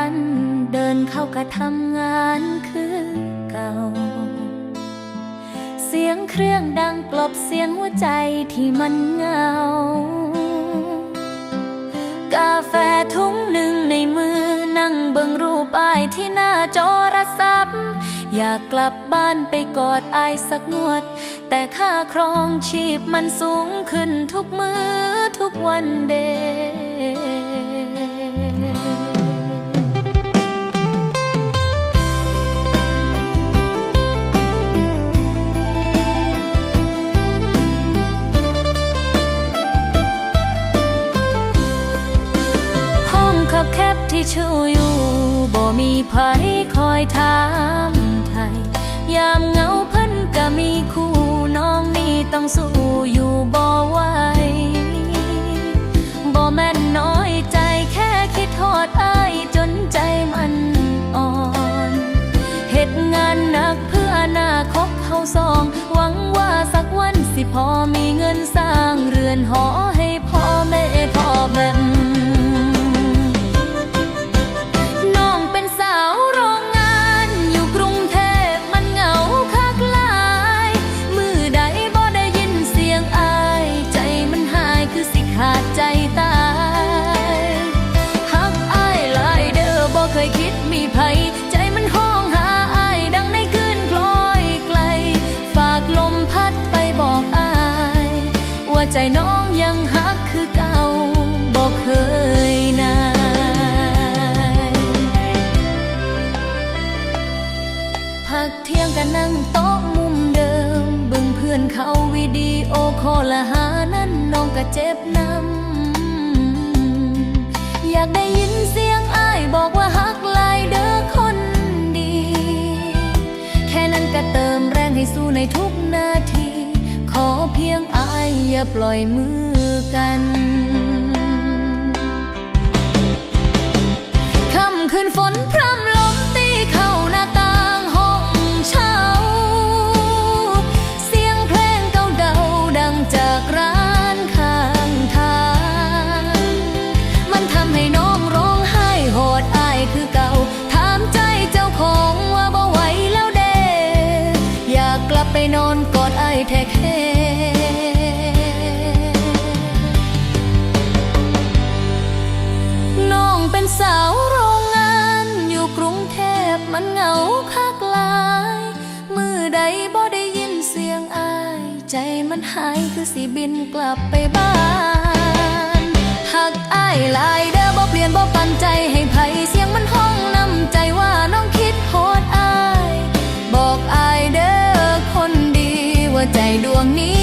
ันเดินเข้ากะทำงานคือเก่า เสียงเครื่องดังกลบเสียงหัวใจที่มันเงา กาแฟทุงหนึ่งในมือนั่งเบิ่งรูปอายที่หน้าจอรศัพท์อยากกลับบ้านไปกอดอายสักงวด แต่ค่าครองชีพมันสูงขึ้นทุกมือทุกวันเด ชูอยู่บ่มีไผคอยถามไทยยามเหงาเพิ่นก็มีคู่น้องนี่ต้องสู้ ว่าใจน้องยังหักคือเก่าบ่เคยนายพักเที่ยงกันนั่งโต๊ะมุมเดิมบิ่งเพื่อนเขาวิดีโอคอลละหานั้นน้องก็เจ็บน้ำอยากได้ยินเสียงอ้ายบอกว่าฮักลายเด้อคนดี แค่นั้นก็เติมแรงให้สู้ในทุกนาที อเพียงอายอย่าปล่อยมือกันค่ำคืนฝนพรำลมตีเข้าหน้าต่างห้องเช่า เสียงเพลงเก่าเดาดังจากร้านข้างทาง มันทำให้น้องร้องไห้โหดอายคือเก่า ถามใจเจ้าของว่าบ่ไหวแล้วเด้อยากกลับไปนอนกอดอา ยแท้แค่น้องเป็นสาวโรงงานอยู่กรุงเทพมันเหงาคักลาย มือใดบ่ได้ยินเสียงอาย ใจมันหายคือสิบินกลับไปบ้าน ด